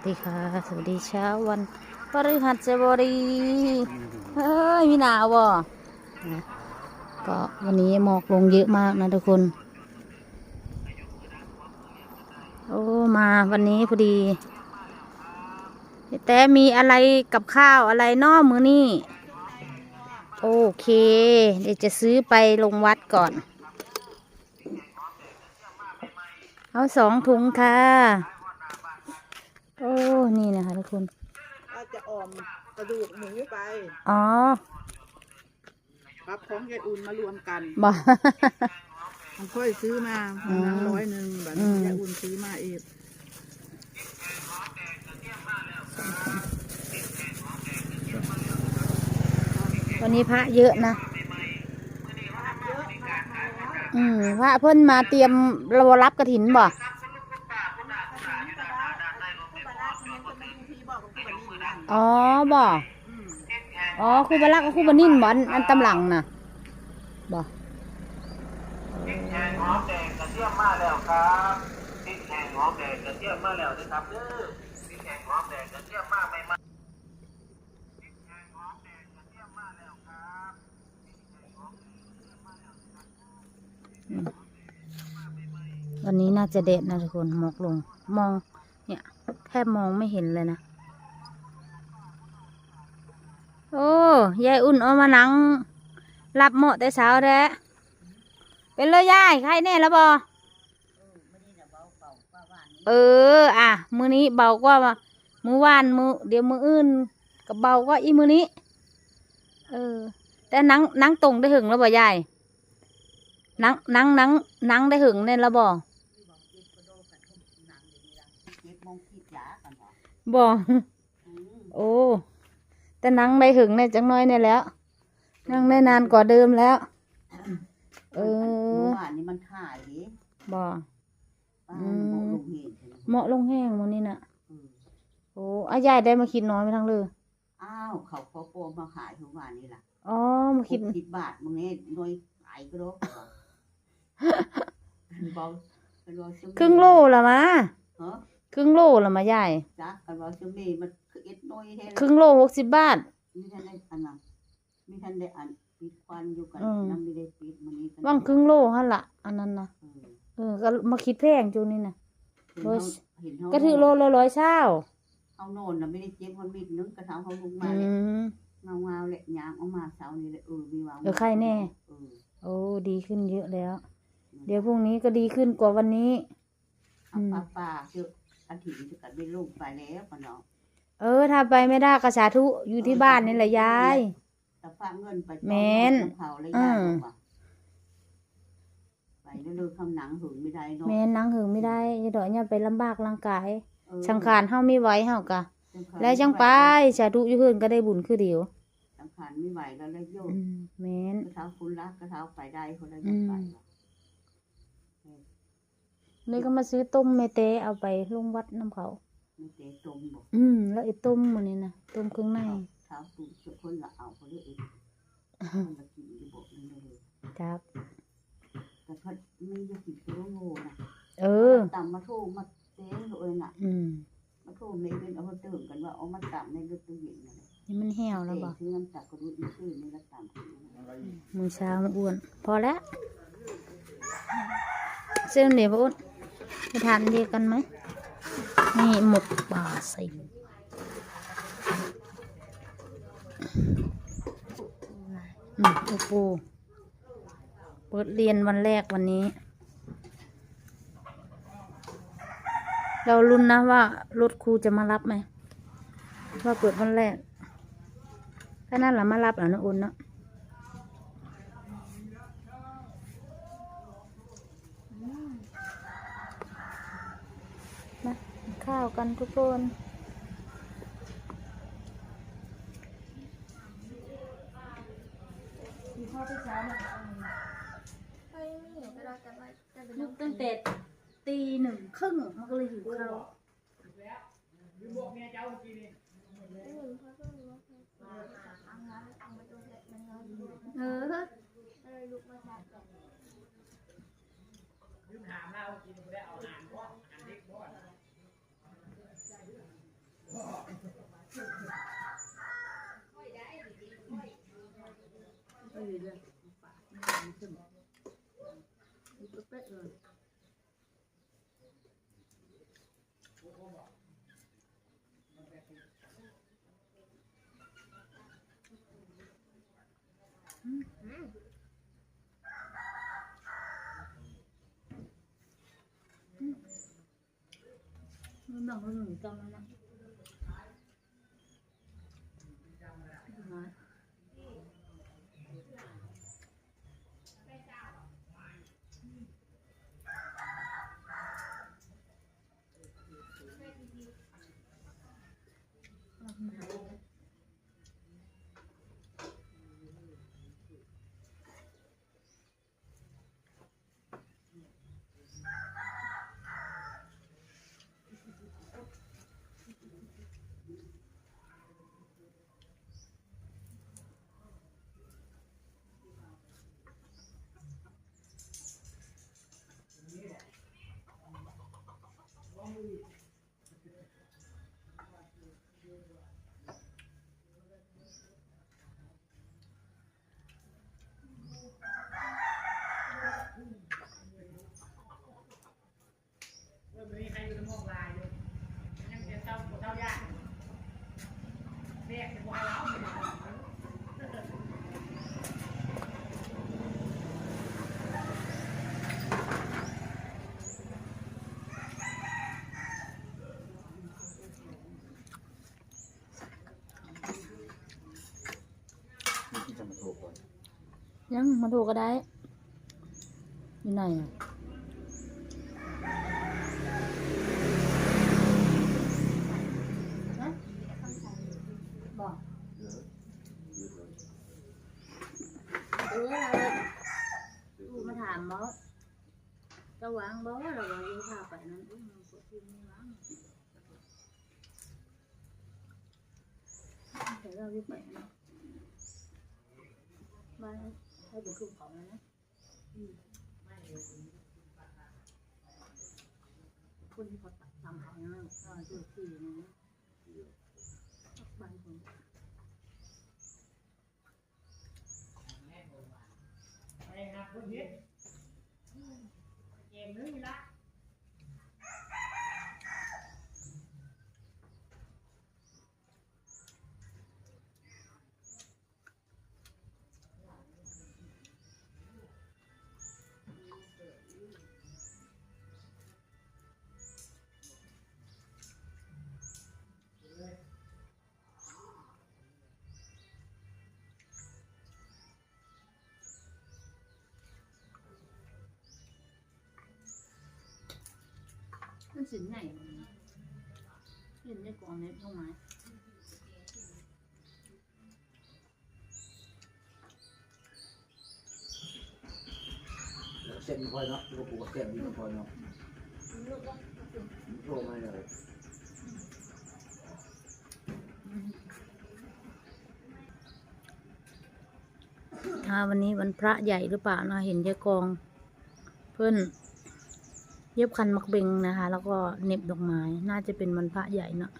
วัสดีค่ะ สวัสดีเช้าวันพฤหัสบดีเฮ้ยมีหนาวบ่ะก็วันนี้หมอกลงเยอะมากนะทุกคน โอ้มาวันนี้พอดีแต่มีอะไรกับข้าวอะไรนอมือนี่ โอเค เดี๋ยวจะซื้อไปลงวัดก่อน เอาสองถุงค่ะ โอ้ นี่นะคะทุกคนว่าจะออมกระดูกหมูไปอ๋อกับของยายอุ่นมารวมกันบ่มันค่อยซื้อมาอืมน้ำร้อยหนึ่งแบบอืนี้มยายอุ่นซื้อมาเองวันนี้พระเยอะนะ อืมพระเพิ่นมาเตรียมรอรับกระถินบ่ อ๋อบ่อ๋อครูบารักกับครูบานิ่นบ่อันอันตำหลังน่ะบ่พริกแห้งหอมแดงกระเทียมมาแล้วครับพริกแห้งหอมแดงกระเทียมมาแล้วนะครับเด้อพริกแห้งหอมแดงกระเทียมมาไม่มาพริกแห้งหอมแดงกระเทียมมาแล้วครับวันนี้น่าจะเด็ดนะทุกคนหมอกลงมองเนี่ยแทบมองไม่เห็นเลยนะ โอ้ยายอุ่นเอามานังรับเหมาะแต่เช้าแท้เป็นเลยยายใครแน่แล้วบอเออ อะ มือนี้เบากว่ามือวานมือเดี๋ยวมืออื่นกับเบากว่าอีมือนี้ เออ แต่หนังหนังตรงได้หึงแล้วบ่ยายหนังหนังหนังหนังได้หึงแน่แล้วบ่เจ็ดโมงขีดยากันเหรอบ่โอ้ แต่หนังได้หึงในจังน้อยเนี่ยแหล้ว นั่งได้นานกว่าเดิมแล้ว เออเมื่อวานนี้มันถ่ายดิบ่ป้าอืมโบกลงเห็นใช่ไหมเหมาะลงแห้งมันนี่น่ะอืมโอ้อายายได้มาคิดน้อยไปทั้งเลยอ้าวเขาเขาโปรมาขายทุกวันนี่ล่ะอ๋อมาคิดคิดบาทมึงเนี่ยหน่วยขายก็รู้บอกกันว่าจะมีครึ่งโลละมาฮะครึ่งโลละมายายจ้ะกันว่าจะมีมันคือเอ็ด หน่วยแท้ครึ่งโลหกสิบบาท มีท่านได้อันน่ะมีท่านได้อันปิดควันอยู่กันอืม น้ำไม่ได้ปิดมันนี้กันว่างครึ่งโลหั่นละอันนั้นนะเออเออก็มาคิดแพงจูนี่นะเห็นโลเขาเห็นเขาก็ถือโลละร้อยเช้าเขาโน่นน่ะไม่ได้เจ็บมันมีดนึงกระเท้าเขาลงมาอืเลยมเงาเงาๆแหละยางออกมาเสานี่เลยเออมีวางเออใครแน่ เออโอ้ดีขึ้นเยอะแล้ว เดี๋ยวพรุ่งนี้ก็ดีขึ้นกว่าวันนี้ เอาปลาปลาเจออาทิตย์จะกัดไม่ลงไปแล้วปะเนาะ เออ ถ้าไปไม่ได้ก็สาธุอยู่ที่บ้านนี่แหละยาย แต่ฝากเงินไปแม่นเขาเลยอืยายมบอกว่าไปแล้วเลยคำหนังหึงไม่ได้เนาะแม่นนั่งหึงไม่ได้อย่าดอกเนี่ยไปลำบากร่างกายเออสังขารเฮามีไหว้เฮากะสังขารแล้วจังไปสาธุอยู่เฮือนก็ได้บุญคือเดียวสังขารไม่ไหวแล้วแล้วโยกอืมแม่นกระเท้าคุณรักกระเท้าไปได้คนละอืยังมไปวะนี่ก็มาซื้อต้มเมเตเอาไปลงวัดน้ำเขา ไม่เตะตมบอกอืม แล้วไอ้ต้มมันนี่นะต้มเครื่องในเท้าตุ่มสุดคนละเอาคนละเองคนละกินอยู่บอกนี่เลยครับ แต่พัดไม่ได้กินตัวโง่นะเออ ต่ำมาโทรมาเต้นเลยน่ะ อืมมาโทรในเรื่องเอามาเติมกันว่าเอามาต่ำในรถตู้เย็นนะนี่มันแห้วแล้วบ่ซื้อน้ำจักรก็รู้อีกชื่อนี่ละต่ำถึงนะมือเช้ามาอ้วน พอแล้วเส้นเดี๋ยวบ่อ้วนไปทานเดียวกันไหม นี่หมกปลาใส่อืมโอ้โหเปิดเรียนวันแรกวันนี้ เราลุ้นนะว่ารถครูจะมารับไหมว่าเปิดวันแรกถ้านั่นหละมารับอะนะอุ่นเนาะมา กินข้าวกันทุกคน ลุกตั้งแต่ตีหนึ่งครึ่งมันก็เลยหิวข้าวเออ 我儿子，你什么？你多拍点。嗯。嗯。嗯。那那不你干了吗？ ยังมาดูก็ได้ อยู่ไหนอะบอกเออกูมาถามบอจะวางบอเราบอกยู่พาไปนั่นอุ้ยมันกดที่ไม่วางแต่เราอยู่ไปนะมา ให้เป็นคืนของแล้วนะอืมคนที่เขาตัดทำเขานะก็ดูที่นะบ้านผม มันสินไหนเห็นในกล่องในห้องไม้แล้วเส้นค่อยเนาะลูกปูเส้นดีค่อยเนาะโทรมาเลยวันนี้วันพระใหญ่หรือเปล่านะเห็นยายกอง เพื่อน เย็บคันมักเบงนะคะ แล้วก็เน็บดอกไม้ น่าจะเป็นวันพระใหญ่เนาะ